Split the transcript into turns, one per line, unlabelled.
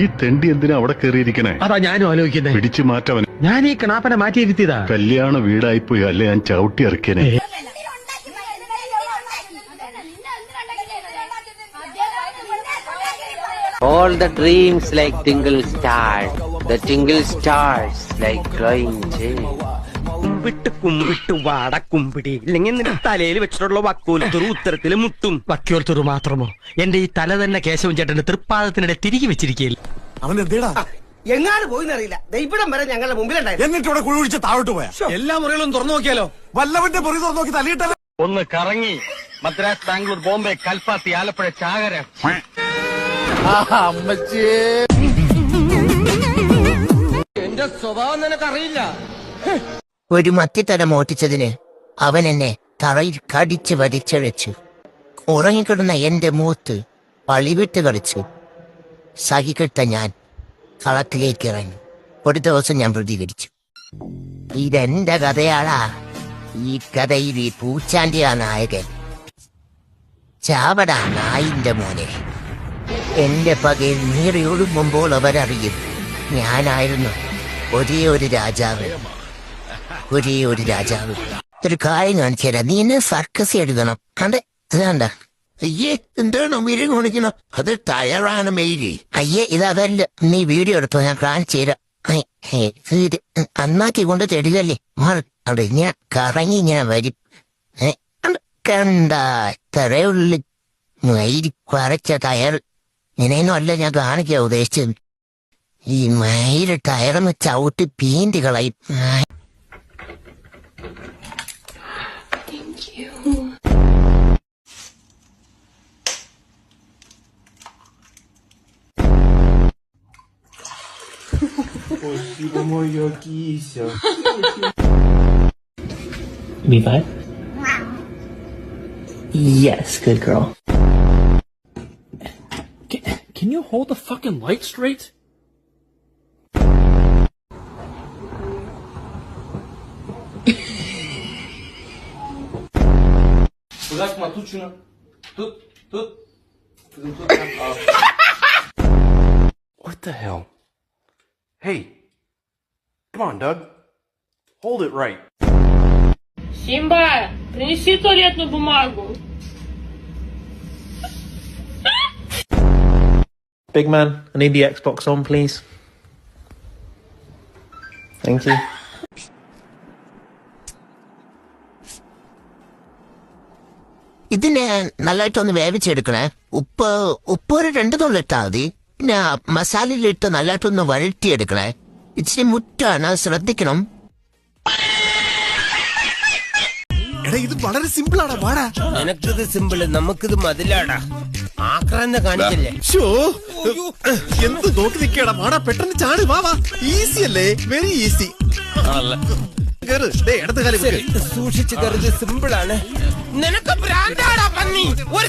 ഈ തെണ്ടി എന്തിനാ അവിടെ കയറിയിരിക്കണേ
അതാ ഞാനും ആലോചിക്കുന്നേ.
പിടിച്ചു മാറ്റവൻ.
ഞാൻ ഈ കണാപ്പനെ മാറ്റിയിരുത്തിയതാ.
കല്യാണ വീടായിപ്പോയി അല്ലെ ഞാൻ ചവിട്ടി ഇറക്കിയനെ?
All the dreams like tingle stars, the tingle stars like crying gems.
കുമ്പിട്ട് കുമ്പിട്ട് വാട കുമ്പിടി. ഇല്ലെങ്കിൽ നിന്റെ തലയിൽ വെച്ചിട്ടുള്ള വക്കോലത്തൊരു ഉത്തരത്തിൽ മുട്ടും.
വക്കോലത്തൊരു മാത്രമോ? എന്റെ ഈ തല തന്നെ കേശവൻ ചേട്ടന്റെ തൃപ്പാദത്തിനിടെ തിരികെ വെച്ചിരിക്കുകയില്ല.
അവൻ എന്തേടാ
എങ്ങാട് പോയിന്നറിയില്ല ദേ ഇവിടം വരെ ഞങ്ങളുടെ മുമ്പിലുണ്ടായിരുന്നു.
എന്നിട്ട് ഇവിടെ കുഴിച്ച് ഒഴിച്ച് താഴോട്ട് പോയാ?
എല്ലാ മുറികളും തുറന്നു നോക്കിയാലോ?
വല്ലവന്റെ മുറി തുറന്നു നോക്കി തലയിട്ടല്ലോ
ഒന്ന് കറങ്ങി മദ്രാസ് ബാംഗ്ലൂർ ബോംബെ കൽപ്പാത്തി ആലപ്പുഴ ചാകര.
എന്റെ സ്വഭാവം നിനക്കറിയില്ല.
ഒരു മത്തിത്തല മോട്ടിച്ചതിന് അവൻ എന്നെ തറയിൽ കടിച്ച് വലിച്ചഴച്ചു ഉറങ്ങിക്കിടുന്ന എന്റെ മൂത്ത് പളിവിട്ട് കളിച്ചു സഹിക്കിട്ട ഞാൻ കളത്തിലേക്ക് ഇറങ്ങി ഒരു ദിവസം ഞാൻ പ്രതികരിച്ചു. ഇതെന്റെ കഥയാളാ ഈ കഥയിൽ ഈ പൂച്ചാണ്ടിയാ നായകൻ. ചാവടാ നായിന്റെ മോനെ. എന്റെ പകയിൽ നീറി ഒഴുകുമ്പോൾ അവരറിയും ഞാനായിരുന്നു ഒരേ ഒരു രാജാവ്. ഒരേ ഒരു രാജാവ്. ഒരു കാര്യം കാണിച്ചു തരാം നീ എന്നെ സർക്കസ് എഴുതണം അതെ അതാണ്ട അയ്യേ എന്താണ് ഉയരം കാണിക്കണം അത് ടയറാണ് മെയിലി അയ്യേ ഇതല്ല നീ വീഡിയോ എടുത്തോ? ഞാൻ കാണിച്ചു തരാം. ഇത് അന്നാക്കി കൊണ്ട് തരികല്ലേ അവിടെ ഞാൻ കറങ്ങി ഞാൻ വരും. കണ്ട? തറയുള്ളിൽ മയിരി കുറച്ച ടയർ. ഇങ്ങനെയൊന്നും അല്ല ഞാൻ കാണിക്കാൻ ഉദ്ദേശിച്ചത്. ഈ മയിൽ ടയറൊന്ന് ചവിട്ടി പീന്തി കളയും. ആ,
Me five? Yes, good girl. Can, can you hold the fucking light straight?
Bırakma tut şunu. Tut tut. Kızım tut.
What the hell? Hey. Come on, Doug. Hold it right.
Симба, принеси туалетную бумагу.
Big man, I need the Xbox on, please. Thank you.
ഇതിനെ നല്ലതായിട്ടൊന്ന് വേവിച്ചെടുക്കണേ ഉപ്പ് ഉപ്പ് ഒരു രണ്ട് നുള്ളിട്ടാ മതി പിന്നെ മസാലയിലിട്ട് നല്ലതായിട്ടൊന്ന് വഴറ്റിയെടുക്കണേ. ഇച്ചിരി മുറ്റാണ് ശ്രദ്ധിക്കണം.
എടാ ഇത് വളരെ സിമ്പിൾ ആണ് വാടാ.
നിനക്കിത് സിമ്പിൾ നമുക്കിത് മതിലാടാ. ആക്രാന്ത കാണിക്കല്ലേ?
ഷോ എന്ത് നോക്കി നിക്കടാ വാടാ പെട്ടെന്ന് ചാട് വാ വാ. ഈസി അല്ലേ? വെരി ഈസി സൂക്ഷിച്ചു ദേ സിമ്പിൾ
ആണ് കരുത് നിനക്ക് ഭ്രാന്താടാ പന്നി. ഒരു